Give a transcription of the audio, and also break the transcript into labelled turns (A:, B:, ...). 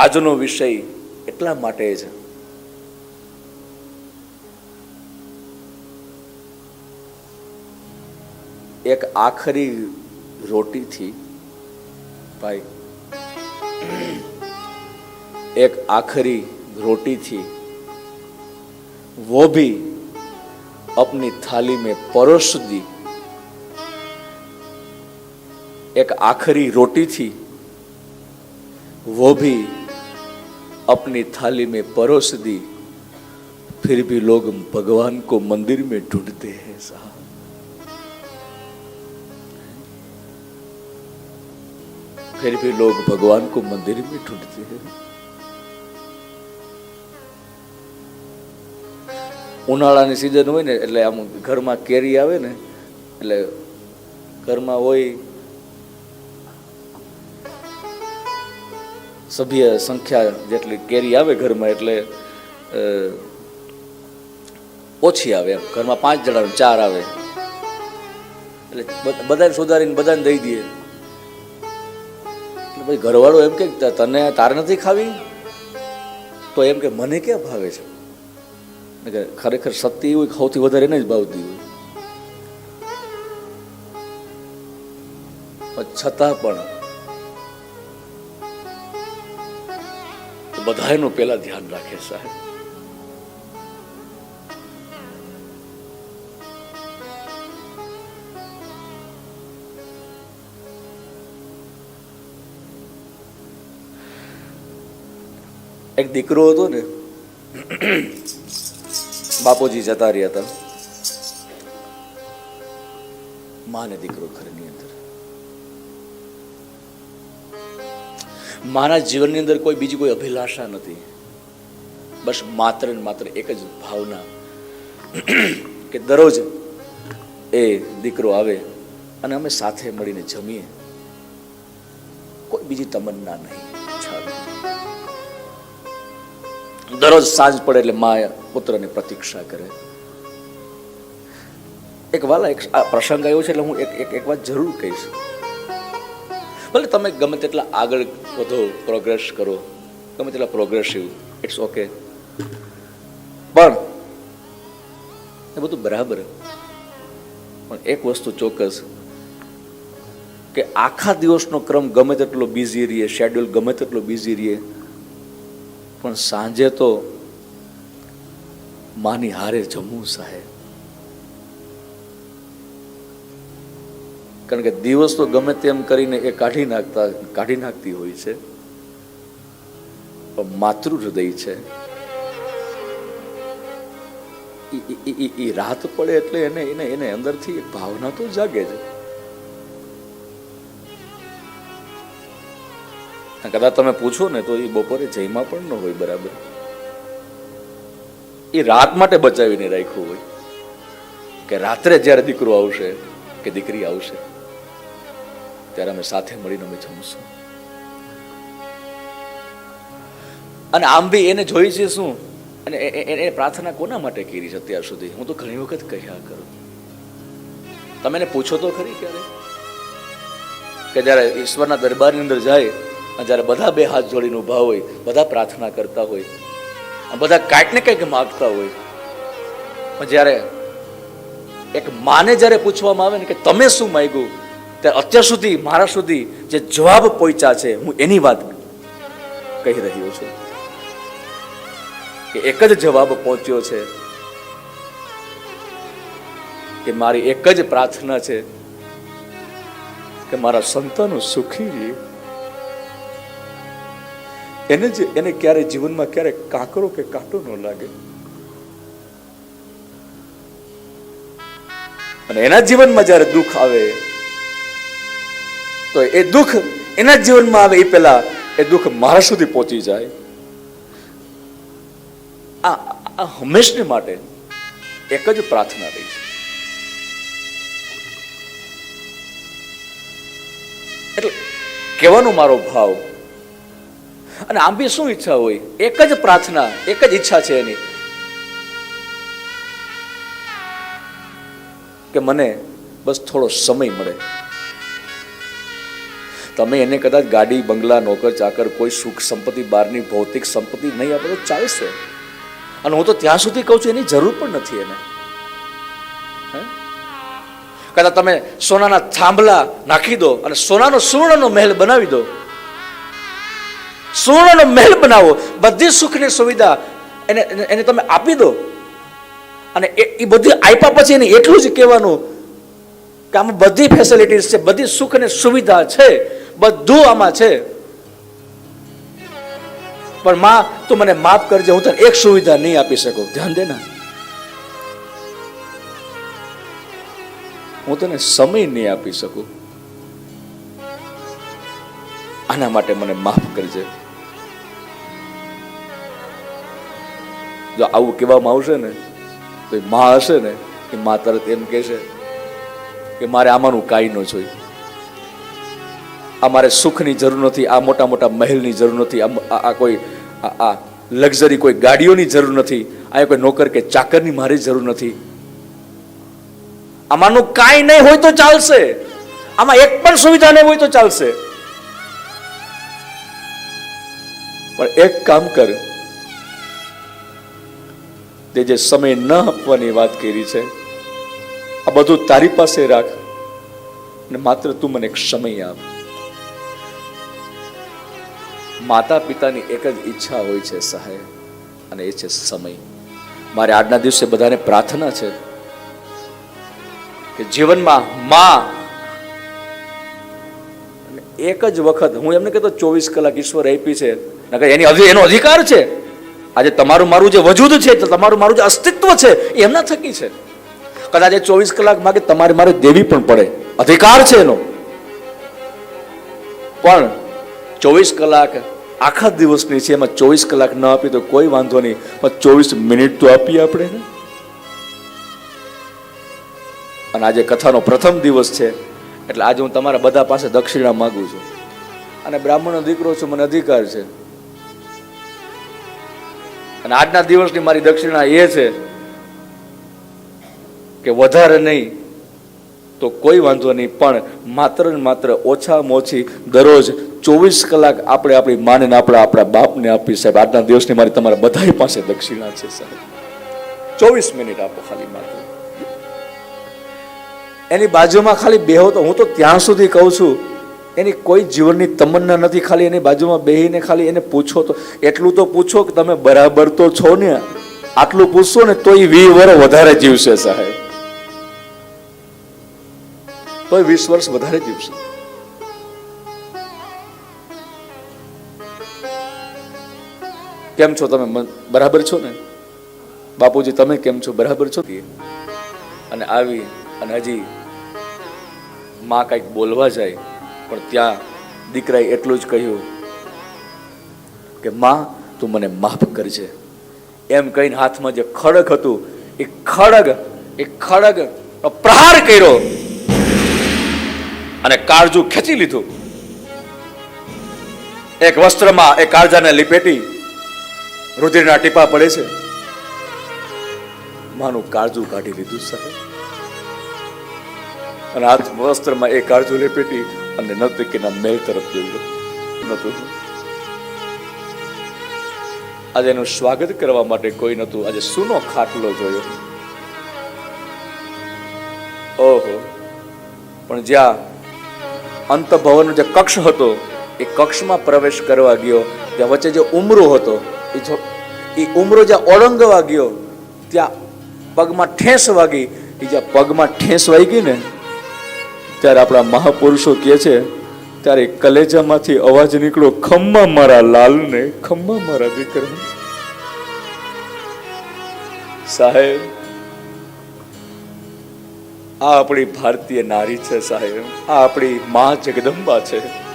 A: આજનો વિષય એટલા માટે છે. એક આખરી રોટીથી ભાઈ, એક આખરી રોટીથી વો ભી અપની થાલી મેં પરોસ દી એક આખરી રોટીથી વો ભી अपनी थाली में परोस दी फिर भी लोग भगवान को मंदिर में ढूंढते हैं साहब फिर भी लोग भगवान को मंदिर में ढूंढते हैं ઉનાળાની સિઝન હોય ને એટલે આમ ઘરમાં કેરી આવે ને એટલે ઘરમાં હોય સભ્ય સંખ્યા જેટલી કેરી આવે ઘરમાં એટલે ઓછી આવે એમ. ઘરમાં પાંચ જણા ચાર આવે. એટલે બધાને સુધારીને બધાને દઈ દઈએ. એટલે પછી ઘરવાળો એમ કે તને તારે નથી ખાવી? તો એમ કે, મને ક્યાં ભાવે છે? ખરેખર સત્ય હોય સૌથી વધારે એને જ ભાવતી હોય. છતાં પણ બધા એનું પેલા ધ્યાન રાખે સાહેબ. એક દીકરો હતો ને, બાપુજી જતા રહ્યા હતા. માને દીકરો ઘરની અંદર. માના જીવનની અંદર કોઈ બીજી કોઈ અભિલાષા નથી. બસ માત્ર ને માત્ર એક જ ભાવના કે દરરોજ એ દીકરો આવે અને અમે સાથે મળીને જમીએ. કોઈ બીજી તમન્ના નહીં. દરરોજ સાંજ પડે એટલે મા પુત્રની પ્રતીક્ષા કરે. એક વાલા, એક આ પ્રસંગ આવ્યો છે એટલે હું એક એક વાત જરૂર કહીશ. ભલે તમે ગમે તેટલા આગળ વધો પ્રોગ્રેસ કરો, ગમે તેટલા પ્રોગ્રેસિવ ઇટ્સ ઓકે પણ, એ બધું બરાબર પણ એક વસ્તુ ચોક્કસ, કે આખા દિવસનો ક્રમ ગમે તેટલો બિઝી રહીએ શેડ્યુલ ગમે તેટલો બિઝી રહીએ, પણ સાંજે તો માની હારે જમવું સાહેબ. કારણ કે દિવસ તો ગમે તેમ કરીને એ કાઢી નાખતા, કાઢી નાખતી હોય છે. પણ માતૃ હૃદય છે. ઈ રાત પડે એટલે એને એને એને અંદરથી એક ભાવના તો જાગે છે કદાચ તમે પૂછો ને તો એ બપોરે જયમાં પણ ન હોય બરાબર. એ રાત માટે બચાવીને રાખ્યું હોય. કે રાત્રે જ્યારે દીકરો આવશે, કે દીકરી આવશે. ત્યારે અમે સાથે મળીને અમે જમશું. અને આમ બી એને જોઈ છે શું? અને એને પ્રાર્થના કોના માટે કરી છે અત્યાર સુધી? હું તો ઘણી વખત કહ્યા કરું. તમે એને પૂછો તો ખરી ક્યારે? કે જ્યારે ઈશ્વરના દરબારની અંદર જાય, અને જ્યારે બધા બે હાથ જોડીને ઊભા હોય, બધા પ્રાર્થના કરતા હોય, અને બધા કાંઈક ને કંઈક માગતા હોય. પણ જ્યારે એક માને જ્યારે પૂછવામાં આવે ને કે તમે શું માંગ્યું? ત્યારે અત્યાર સુધી, મારા સુધી જે જવાબ પહોંચ્યા છે, હું એની વાત કહી રહ્યો છું કે એક જ જવાબ પહોંચ્યો છે કે મારી એક જ પ્રાર્થના છે કે મારા સંતાનો સુખી એને જ, એને ક્યારે જીવનમાં ક્યારે કાંકરો કે કાંટો ન લાગે. અને એના જીવનમાં જ્યારે દુઃખ આવે તો એ દુઃખ એના જીવનમાં આવે એ પહેલા એ દુઃખ મારા સુધી પહોંચી જાય. આ હંમેશને માટે એક જ પ્રાર્થના રહી છે. એટલે કહેવાનો મારો ભાવ, અને આમ બી શું ઈચ્છા હોય? એક જ પ્રાર્થના, એક જ ઈચ્છા છે એની. કે મને બસ થોડો સમય મળે. તમે એને કદાચ ગાડી, બંગલા, નોકર, ચાકર, કોઈ સુખ સંપત્તિ બહારની ભૌતિક સંપત્તિ નહીં આપે તો ચાલશે. અને હું તો ત્યાં સુધી કહું છું, એની જરૂર પણ નથી એને. કદાચ તમે સોનાના થાંભલા નાખી દો અને સોનાનો સુવર્ણનો મહેલ બનાવી દો. સુવર્ણનો મહેલ બનાવો. બધી સુખની સુવિધા એને એને- તમે આપી દો. અને એ બધી આપ્યા પછી એને એટલું જ કહેવાનું કે આમાં બધી ફેસિલિટીઝ છે, બધી સુખ અને સુવિધા છે. બધું આમાં છે. પણ માં, તું મને માફ કરજે, હું તને એક સુવિધા નહીં આપી શકું. ધ્યાન દે ને. હું તને સમય નહીં આપી શકું. આના માટે મને માફ કરજે. જો આવું કહેવામાં આવશે ને, તો એ માં હશે ને, એ માં તરત એમ કહેશે કે મારે આમાંનું કાંઈ ન જોઈએ આ મારે સુખની જરૂર નથી, આ મોટા મોટા મહેલની જરૂર નથી, આ કોઈ આ લક્ઝરી કોઈ ગાડીઓની જરૂર નથી, આ કોઈ નોકર કે ચાકરની મારી જરૂર નથી. આમાંનું કાંઈ નહીં હોય તો ચાલશે. આમાં એક પણ સુવિધા નહીં હોય તો ચાલશે. પણ એક કામ કર. તે જે સમય ન આપવાની વાત કરી છે, આ બધું તારી પાસે રાખ, ને માત્ર તું મને એક સમય આપ. માતા પિતાની એક જ ઈચ્છા હોય છે સહાય, અને એ છે સમય. મારે આજના દિવસે બધાને પ્રાર્થના છે કે જીવનમાં માં એક જ વખત, હું એમને કહેતો ચોવીસ કલાક ઈશ્વર આપી છે, નકર એની એનો અધિકાર છે. આજે તમારું મારું જે વજૂદ છે તમારું મારું જે અસ્તિત્વ છે, એ એમના થકી છે. કદાચ એ ચોવીસ કલાક માગે, તમારે મારે દેવી પણ પડે. અધિકાર છે એનો. પણ ચોવીસ કલાક આખા દિવસની છે, એમાં ચોવીસ કલાક ન આપી તો કોઈ વાંધો નહીં. પણ ચોવીસ મિનિટ તો આપીએ આપણે ને. અને આજે કથાનો પ્રથમ દિવસ છે, એટલે આજે હું તમારા બધા પાસે દક્ષિણા માંગુ છું. અને બ્રાહ્મણનો દીકરો છું, મને અધિકાર છે. અને આજના દિવસની મારી દક્ષિણા એ છે કે વધારે નહીં તો કોઈ વાંધો નહીં, પણ માત્ર ને માત્ર ઓછામાં ઓછી દરરોજ ચોવીસ કલાક આપણે આપણી માને આપણા આપણા બાપને આપી સાહેબ. આજના દિવસની મારી તમારા બધા પાસે દક્ષિણા છે સાહેબ. ચોવીસ મિનિટ આપો ખાલી માત્ર. એની બાજુમાં ખાલી બેહો તો હું તો ત્યાં સુધી કહું છું, એની કોઈ જીવનની તમન્ના નથી ખાલી એની બાજુમાં બેહીને ખાલી એને પૂછો તો, એટલું તો પૂછો કે તમે બરાબર તો છો ને. આટલું પૂછશો ને તો એ વી વર વધારે જીવશે સાહેબ. તોય વીસ વર્ષ વધારે જીવશે. કેમ છો તમે? બરાબર છો ને? બાપુજી, તમે કેમ છો? બરાબર છો? અને આવી અને હજી માં કંઈક બોલવા જાય, પણ ત્યાં દીકરાએ એટલું જ કહ્યું કે, માં, તું મને માફ કરજે. એમ કહીને હાથમાં જે ખડગ હતું, એ ખડગ એ ખડગ પ્રહાર કર્યો. અને કાળજું ખેંચી લીધું. એક વસ્ત્રમાં એ કાળજાને લીપેટી રુધિરના ટીપા પડે છે. માનું કાળજું કાઢી લીધું સાહેબ. અને હાથ વસ્ત્રમાં એ કાળજું લીપેટી અને નર્તકીના મેલ તરફ જોયું નતું આજે એનું સ્વાગત કરવા માટે કોઈ નતું આજે સુનો ખાટલો જોયો. ઓહો. પણ જ્યાં અંત ભવનનો જે કક્ષ હતો, એ કક્ષમાં પ્રવેશ કરવા ગયો. ત્યાં વચ્ચે જે ઉમરો હતો, એ જો, એ ઉમરો જ્યાં ઓળંગવા ગયો, ત્યાં પગમાં ઠેસ વાગી. એ જ્યાં પગમાં ઠેસ વાગી ને, ત્યારે આપણા મહાપુરુષો કહે છે ત્યારે કલેજામાંથી અવાજ નીકળ્યો ખમ્મા મારા લાલને, ખમ્મા મારા દીકરા સાહેબ આ આપણી ભારતીય નારી છે સાહેબ. આ આપણી મા જગદંબા છે.